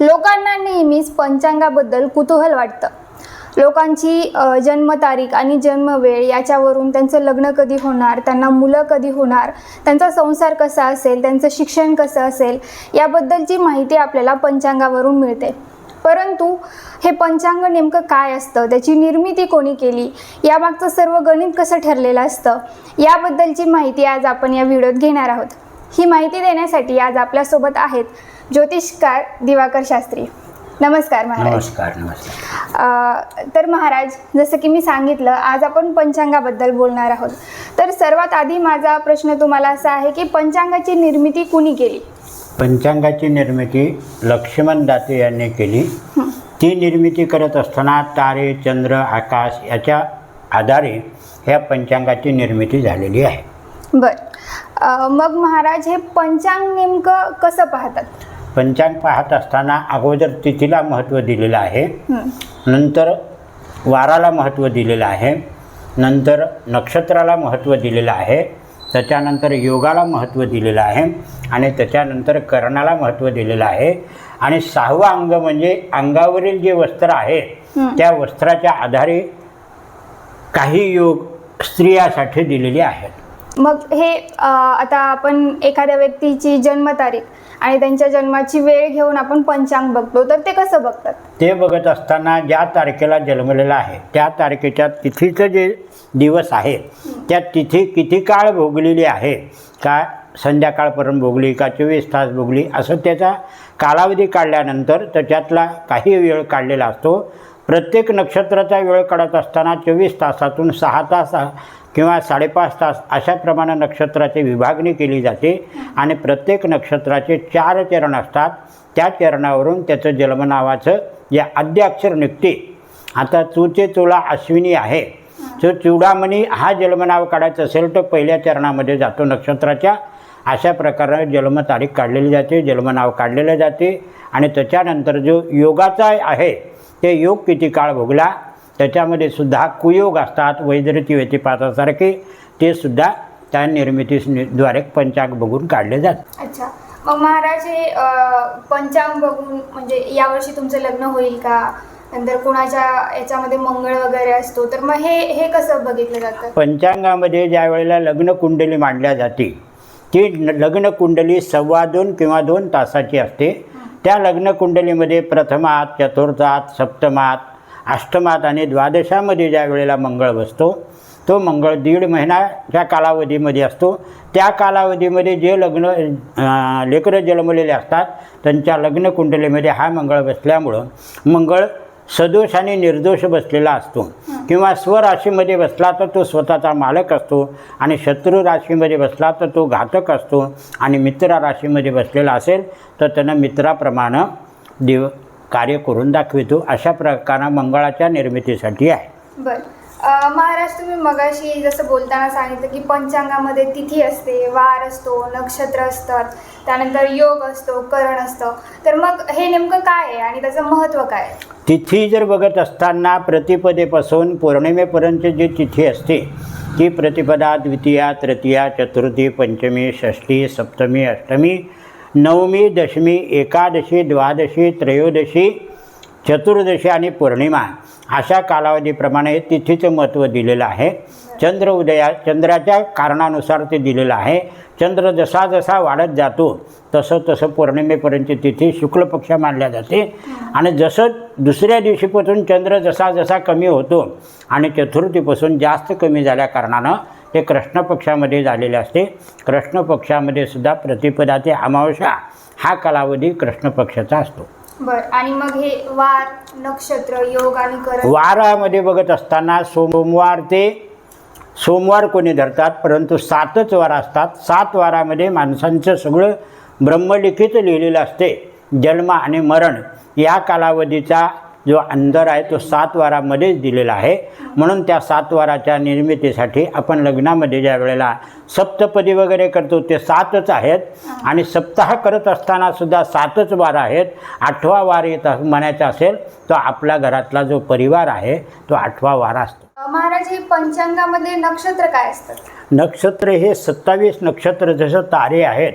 लोकांना नेहमीच पंचांगाबद्दल कुतूहल वाटतं. लोकांची जन्मतारीख आणि जन्मवेळ याच्यावरून त्यांचं लग्न कधी होणार त्यांना मुलं कधी होणार त्यांचा संसार कसा असेल त्यांचं शिक्षण कसं असेल याबद्दलची माहिती आपल्याला पंचांगावरून मिळते. परंतु हे पंचांग नेमकं काय असतं त्याची निर्मिती कोणी केली यामागचं सर्व गणित कसं ठरलेलं असतं याबद्दलची माहिती आज आपण या व्हिडिओत घेणार आहोत. ही माहिती देण्यासाठी आज आपल्यासोबत आहेत ज्योतिषकार दिवाकर शास्त्री. नमस्कार महाराज. नमस्कार नमस्कार. तर महाराज जसं की मी सांगितलं आज आपण पंचांगाबद्दल बोलणार आहोत. तर सर्वात आधी माझा प्रश्न तुम्हाला असा आहे की पंचांगाची निर्मिती कुणी केली? पंचांगाची निर्मिती लक्ष्मण दाते यांनी केली. ती निर्मिती करत असताना तारे चंद्र आकाश याच्या आधारे ह्या पंचांगाची निर्मिती झालेली आहे. बर. मग महाराज हे पंचांग नेमकं कसं पाहतात? पंचांग पाहत असताना अगोदर तिथीला महत्त्व दिलेलं आहे. नंतर वाराला महत्त्व दिलेलं आहे. नंतर नक्षत्राला महत्त्व दिलेलं आहे. त्याच्यानंतर योगाला महत्त्व दिलेलं आहे. आणि त्याच्यानंतर कर्णाला महत्त्व दिलेलं आहे. आणि सहावं अंग म्हणजे अंगावरील जे वस्त्र आहे. त्या वस्त्राच्या आधारे काही योग स्त्रियासाठी दिलेले आहेत. मग हे आता आपण एखाद्या व्यक्तीची जन्मतारीख आणि त्यांच्या जन्माची वेळ घेऊन आपण पंचांग बघतो तर ते कसं बघतात? ते बघत असताना ज्या तारखेला जन्मलेला आहे त्या तारखेच्या तिथीचं जे दिवस आहे त्या तिथी किती काळ भोगलेली आहे? का संध्याकाळपर्यंत भोगली का चोवीस तास भोगली? असं त्याचा कालावधी काढल्यानंतर त्याच्यातला काही वेळ काढलेला असतो. प्रत्येक नक्षत्राचा वेळ काढत असताना चोवीस तासातून सहा तास किंवा साडेपाच तास अशाप्रमाणे नक्षत्राची विभागणी केली जाते. आणि प्रत्येक नक्षत्राचे चार चरण असतात. त्या चरणावरून त्याचं जन्म नावाचं जे आद्याक्षर निघते. आता चूचे चुला अश्विनी आहे. जो चुडामणी हा जन्मनाव काढायचं असेल तर पहिल्या चरणामध्ये जातो नक्षत्राच्या. अशा प्रकारे जन्मतारीख काढलेली जाते जन्मनाव काढलेलं जाते. आणि त्याच्यानंतर जो योगाचा आहे ते योग किती काळ भोगला त्याच्यामध्ये सुद्धा कुयोग असतात वैदरिती व्यतिपातासारखे. ते सुद्धा त्या निर्मितीद्वारे पंचांग बघून काढले जातात. अच्छा. मग महाराज हे पंचांग बघून म्हणजे यावर्षी तुमचं लग्न होईल का? नंतर कुणाच्या याच्यामध्ये मंगळ वगैरे असतो तर मग हे हे कसं बघितलं जातं? पंचांगामध्ये ज्या वेळेला लग्न कुंडली मांडल्या जाते ती लग्न कुंडली सव्वा दोन किंवा दोन तासाची असते. त्या लग्न कुंडलीमध्ये प्रथमात चतुर्थात सप्तमात अष्टमात आणि द्वादशामध्ये ज्या वेळेला मंगळ बसतो तो मंगळ दीड महिन्याच्या कालावधीमध्ये असतो. त्या कालावधीमध्ये जे लग्न लेकरं जन्मलेले असतात त्यांच्या लग्न कुंडलीमध्ये हा मंगळ बसल्यामुळं मंगळ सदोष आणि निर्दोष बसलेला असतो. किंवा स्वराशीमध्ये बसला तर तो स्वतःचा मालक असतो आणि शत्रू राशीमध्ये बसला तर तो घातक असतो आणि मित्र राशीमध्ये बसलेला असेल तर त्यानं मित्राप्रमाणे देव कार्य करून दाखवितो. अशा प्रकारे मंगळाच्या निर्मितीसाठी आहे. बर. महाराष्ट्र मी मगाशी जसं बोलताना सांगितलं की पंचांगामध्ये तिथी असते वार असतो नक्षत्र असतात त्यानंतर योग असतो करण असतं. तर मग हे नेमकं काय आहे आणि त्याचं महत्त्व काय आहे? तिथी जर बघत असताना प्रतिपदेपासून पौर्णिमेपर्यंत जी तिथी असते ती प्रतिपदा द्वितीया तृतीया चतुर्थी पंचमी षष्ठी सप्तमी अष्टमी नवमी दशमी एकादशी द्वादशी त्रयोदशी चतुर्दशी आणि पौर्णिमा अशा कालावधीप्रमाणे तिथीचं महत्त्व दिलेलं आहे. चंद्र उदया चंद्राच्या कारणानुसार ते दिलेलं आहे. चंद्र जसा जसा वाढत जातो तसं तसं पौर्णिमेपर्यंत तिथी शुक्ल पक्ष मानल्या जाते. आणि जसं दुसऱ्या दिवशीपासून चंद्र जसा जसा कमी होतो आणि चतुर्थीपासून जास्त कमी झाल्या कारणानं ते कृष्ण पक्षामध्ये झालेले असते. कृष्ण पक्षामध्ये सुद्धा प्रतिपदा ते अमावस्या हा कालावधी कृष्ण पक्षाचा असतो. बर आणि मग हे वार नक्षत्र योग आणि करण वारामध्ये बघत असताना सोमवार ते सोमवार कोणी धरतात? परंतु सातच वार असतात. सात वारामध्ये माणसांचं सगळं ब्रह्मलिखित लिहिलेलं असते. जन्म आणि मरण या कालावधीचा जो अंतर आहे तो सात वारामध्येच दिलेला आहे. म्हणून त्या सात वाराच्या निर्मितीसाठी आपण लग्नामध्ये ज्या वेळेला सप्तपदी वगैरे करतो ते सातच आहेत. आणि सप्ताह करत असताना सुद्धा सातच वार आहेत. आठवा वार येत अस- म्हणायचा असेल तर आपल्या घरातला जो परिवार आहे तो आठवा वार असतो. महाराज हे पंचांगामध्ये नक्षत्र काय असतात नक्षत्र हे सत्तावीस नक्षत्र जसं तारे आहेत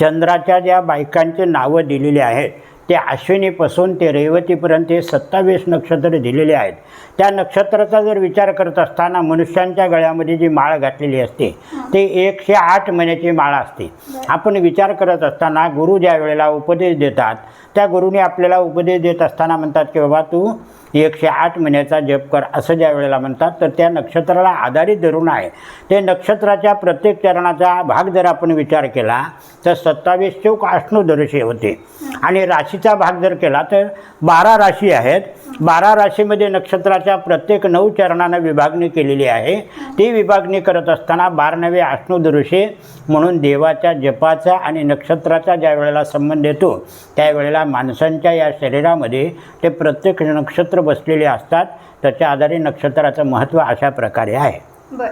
चंद्राच्या ज्या बायकांचे नावं दिलेली आहेत ते अश्विनीपासून ते रेवतीपर्यंत हे सत्तावीस नक्षत्र दिलेले आहेत. त्या नक्षत्राचा जर विचार करत असताना मनुष्यांच्या गळ्यामध्ये जी माळ घातलेली असते ते एकशे आठ महिन्याची माळ असते. आपण विचार करत असताना गुरु ज्या वेळेला उपदेश देतात त्या गुरुने आपल्याला उपदेश देत असताना म्हणतात की बाबा तू एकशे आठ महिन्याचा जप कर असं ज्या वेळेला म्हणतात तर त्या नक्षत्राला आधारित धरून आहे. ते नक्षत्राच्या प्रत्येक चरणाचा भाग जर आपण विचार केला तर सत्तावीस चौक अष्णोदर्शी होते. आणि राशीचा भाग जर केला तर बारा राशी आहेत. बारा राशीमध्ये नक्षत्राच्या प्रत्येक नऊ चरणानं विभागणी केलेली आहे. ती विभागणी करत असताना बारनवे अष्णोदृशे म्हणून देवाच्या जपाचा आणि नक्षत्राचा ज्या वेळेला संबंध येतो त्यावेळेला माणसांच्या या शरीरामध्ये ते प्रत्येक नक्षत्र बसलेले असतात. त्याच्या आधारे नक्षत्राचं महत्त्व अशा प्रकारे आहे. बर.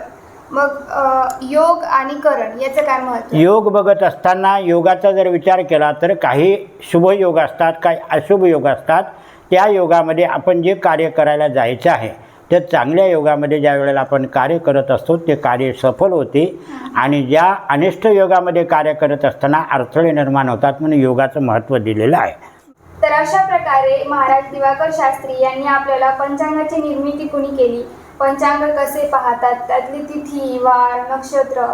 मग योग आणि करण याचं काय महत्त्व योग बघत असताना योगाचा जर विचार केला तर काही शुभ योग असतात काही अशुभ योग असतात. त्या योगामध्ये आपण जे कार्य करायला जायचं आहे ते चांगल्या योगामध्ये ज्या वेळेला आपण कार्य करत असतो ते कार्य सफल होते. आणि ज्या अनिष्ट योगामध्ये कार्य करत असताना अडथळे निर्माण होतात म्हणून योगाचं महत्त्व दिलेलं आहे. तर अशा प्रकारे महाराज दिवाकर शास्त्री यांनी आपल्याला पंचांगाची निर्मिती कुणी केली? पंचांग कसे पाहतात? त्यातली तिथी वार नक्षत्र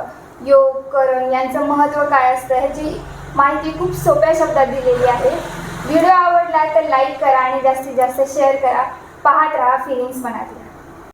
योग करण यांचं महत्त्व काय असतं? ह्याची माहिती खूप सोप्या शब्दात दिलेली आहे. व्हिडिओ आवडला तर लाईक करा आणि जास्तीत जास्त शेअर करा. पाहत राहा फिलिंग्स मनातल्या